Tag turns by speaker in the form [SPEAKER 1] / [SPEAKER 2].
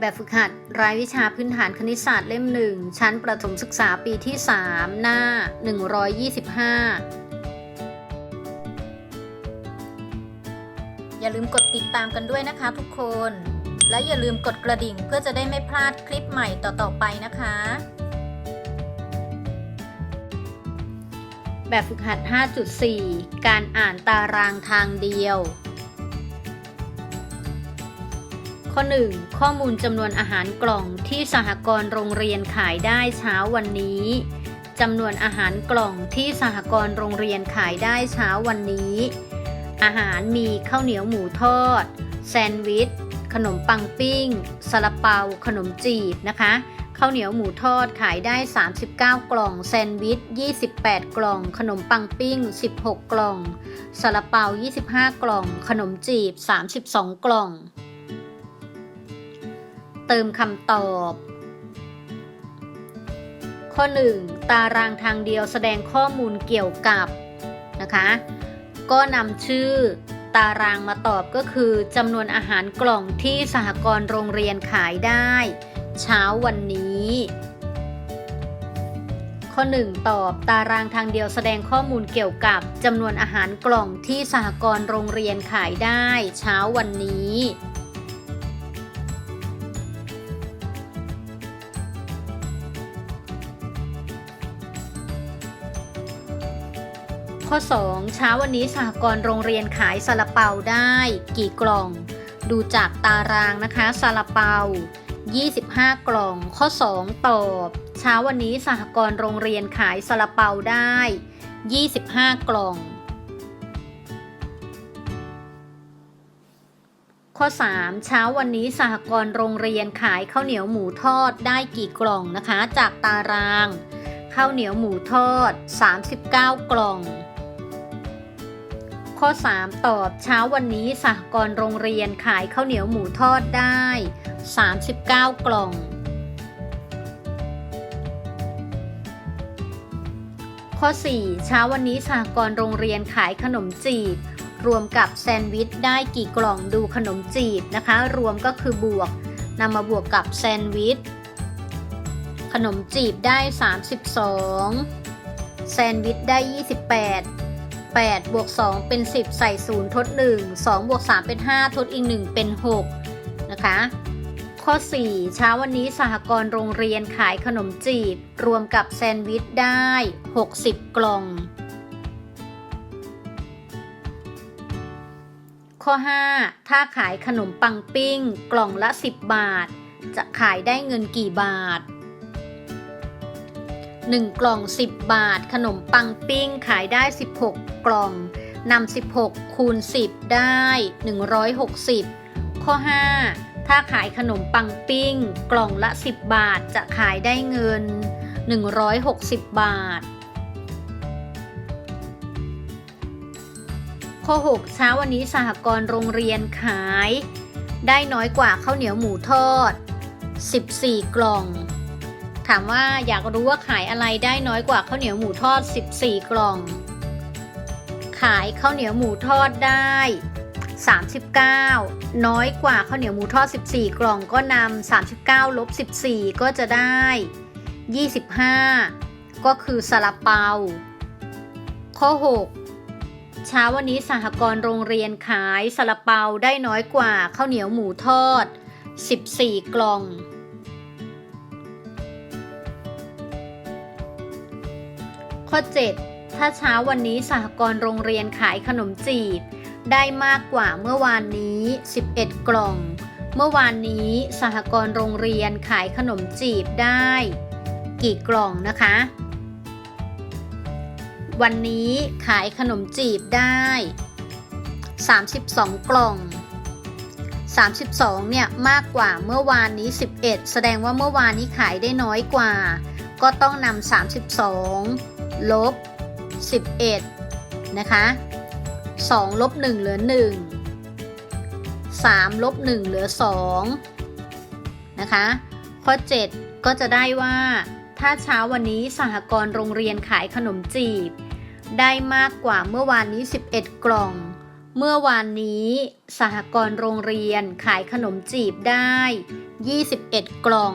[SPEAKER 1] แบบฝึกหัด รายวิชาพื้นฐานคณิตศาสตร์เล่มหนึ่งชั้นประถมศึกษาปีที่ 3 หน้า 125 อย่าลืมกดติดตามกันด้วยนะคะทุกคน และอย่าลืมกดกระดิ่งเพื่อจะได้ไม่พลาดคลิปใหม่ต่อๆไปนะคะ แบบฝึกหัด 5.4 การอ่านตารางทางเดียว ข้อ 1 ข้อมูลจำนวนอาหารกล่องที่สหกรณ์โรงเรียนขายได้เช้าวันนี้จำนวนอาหารกล่องที่สหกรณ์โรงเรียนขายได้เช้าวันนี้ อาหารมีข้าวเหนียวหมูทอด แซนด์วิช ขนมปังปิ้งซาลาเปา ขนมจีบนะคะข้าวเหนียวหมูทอดขายได้ 39 กล่อง แซนด์วิช 28 กล่อง ขนมปังปิ้ง 16 กล่องซาลาเปา 25 กล่อง ขนมจีบ 32 กล่อง เติมคำตอบ ข้อ 1 ตารางทางเดียวแสดงข้อมูลเกี่ยวกับนะคะ ก็นำชื่อตารางมาตอบก็คือจำนวนอาหารกล่องที่สหกรณ์โรงเรียนขายได้ เช้าวันนี้ ข้อ 1 ตอบตารางทางเดียวแสดงข้อมูลเกี่ยวกับจำนวนอาหารกล่องที่สหกรณ์โรงเรียนขายได้ เช้าวันนี้ ข้อ 2 เช้าวันนี้สหกรณ์โรงเรียนขายซาลาเปาได้กี่กล่อง ดูจากตารางนะคะซาลาเปา 25 กล่อง ข้อ 2 ตอบ เช้าวันนี้สหกรณ์โรงเรียนขายซาลาเปาได้ 25 กล่อง ข้อ 3 เช้าวันนี้สหกรณ์โรงเรียนขายข้าวเหนียวหมูทอดได้กี่กล่องนะคะ จากตารางข้าวเหนียวหมูทอด 39 กล่อง ข้อ 3 ตอบเช้าวันนี้สหกรณ์โรงเรียนขายข้าวเหนียวหมูทอดได้ 39 กล่อง ข้อ 4 เช้าวันนี้สหกรณ์โรงเรียนขายขนมจีบ รวมกับแซนด์วิชได้กี่กล่องดูขนมจีบนะคะ รวมก็คือบวกนำมาบวกกับแซนด์วิชขนมจีบได้ 32 แซนด์วิชได้ 28 8บวก2เป็น 10 ใส่ 0 ทด 1 2บวก3เป็น 5 ทดอีก 1 เป็น 6 นะคะ ข้อ 4 เช้าวันนี้สหกรณ์โรงเรียนขายขนมจีบ รวมกับแซนด์วิชได้ 60 กล่อง ข้อ 5 ถ้าขายขนมปังปิ้ง กล่องละ 10 บาท จะขายได้เงินกี่บาท 1 กล่อง 10 บาท ขนมปังปิ้งขายได้ 16 กล่องนำ16 คูณ 10 ได้ 160 ข้อ 5 ถ้าขายขนมปังปิ้ง กล่องละ 10 บาทจะขายได้เงิน 160 บาท ข้อ 6 เช้าวันนี้สหกรณ์โรงเรียนขาย ได้น้อยกว่าข้าวเหนียวหมูทอด 14 กล่อง ถามว่าอยากรู้ว่าขายอะไรได้น้อยกว่าข้าวเหนียวหมูทอด 14 กล่อง ขายข้าวเหนียวหมูทอดได้ 39 น้อยกว่าข้าวเหนียวหมูทอด 14 กล่องก็นำ39ลบ14 ก็จะได้ 25 ก็คือซาลาเปา ข้อ 6 เช้าวันนี้สหกรณ์โรงเรียนขายซาลาเปาได้น้อยกว่าข้าวเหนียวหมูทอด 14 กล่อง ข้อ 7 ถ้าเช้าวันนี้สหกรณ์โรงเรียนขายขนมจีบ ได้มากกว่าเมื่อวานนี้ 11 กล่อง เมื่อวานนี้สหกรณ์โรงเรียนขายขนมจีบได้ กี่กล่องนะคะ วันนี้ขายขนมจีบได้ 32 กล่อง 32 เนี่ยมากกว่าเมื่อวานนี้ 11 แสดงว่าเมื่อวานนี้ขายได้น้อยกว่า ก็ต้องนำ32 ลบ 11 นะคะ2ลบ1เหลือ 1 3ลบ1เหลือ 2 นะคะ ข้อ 7 ก็จะได้ว่า ถ้าเช้าวันนี้สหกรณ์โรงเรียนขายขนมจีบ ได้มากกว่าเมื่อวานนี้ 11 กล่อง เมื่อวานนี้สหกรณ์โรงเรียนขายขนมจีบได้ 21 กล่อง